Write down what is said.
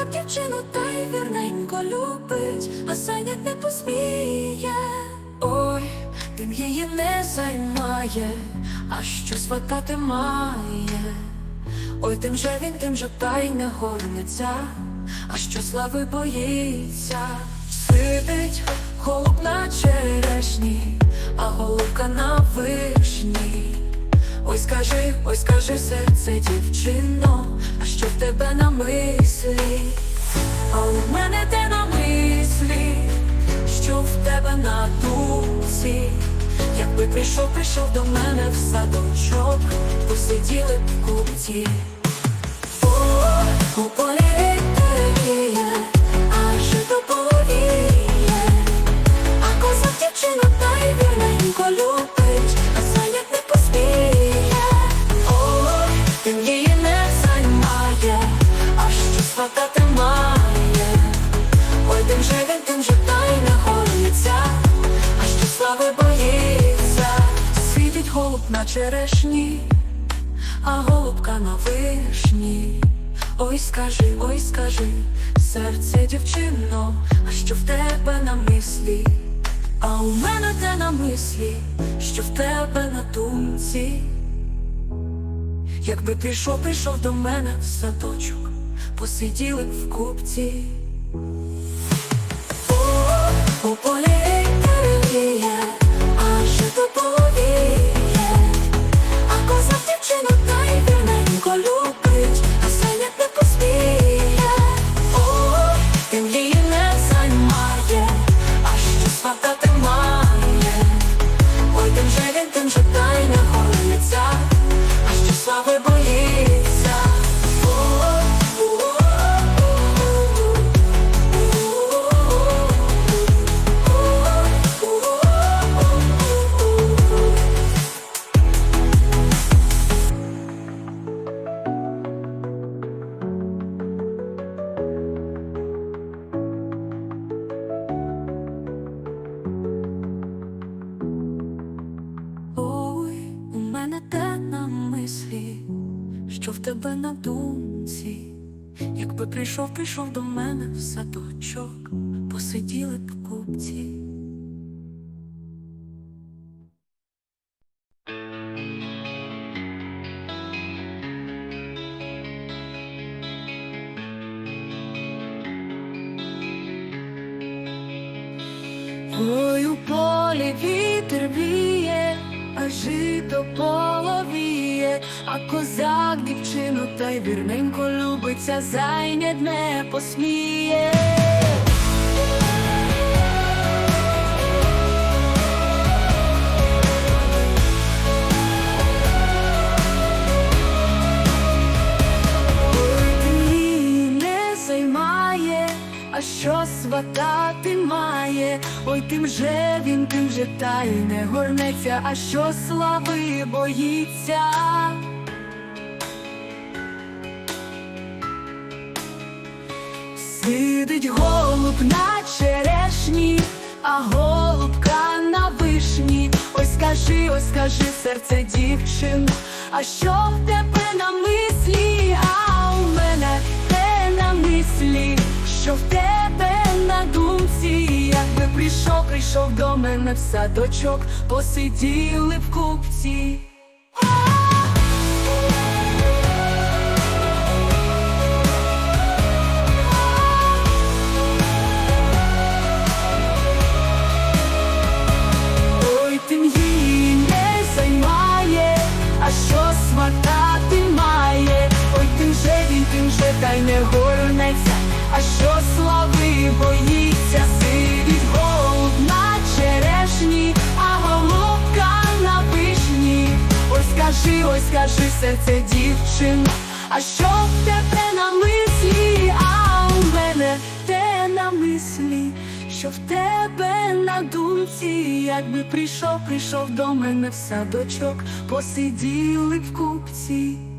козак дівчину та й вірненько любить, а зайнять не посміє. Ой, тим її не займає, а що сватати має. Ой, тим же він, тим же та й не горниться, а що слави боїться, сидить голуб на черешні, а голубка на вишні. Ой, скажи, ой, скажи, серце, дівчино, а що в тебе на мислі? Прийшов, прийшов до мене в садочок, посиділи в купці. Світить на черешні, а голубка на вишні. Ой, скажи, ой, скажи, серце дівчино, а що в тебе на мислі? А у мене те на мислі, що в тебе на думці. Якби прийшов, прийшов до мене в садочок, посиділи б в купці. О, у полі же він, тим же та й не горниться, а що слави тебе на думці. Якби прийшов, прийшов до мене в садочок, посиділи б купці. Ой, у полі жито половіє, а козак дівчину та й вірненько любиться, зайнять не посміє. Ой, її не займає, а що сватати має, ой тим же він, тим же та й не горнеться, а що слави боїться. Сидить голуб на черешні, а голубка на вишні. Ой, скажи, ой, скажи, серце дівчин, а що в тебе на мислі? А прийшов, до мене в садочок, посиділи в купці. Ой, тим її не займає, а що сватати має, ой, тим же він, тим же та й не горнеться, а що слави боїться, скажи, ой, скажи, серце дівчин, а що в тебе на мислі, а у мене те на мислі, що в тебе на думці, якби прийшов, прийшов до мене в садочок, посиділи в купці.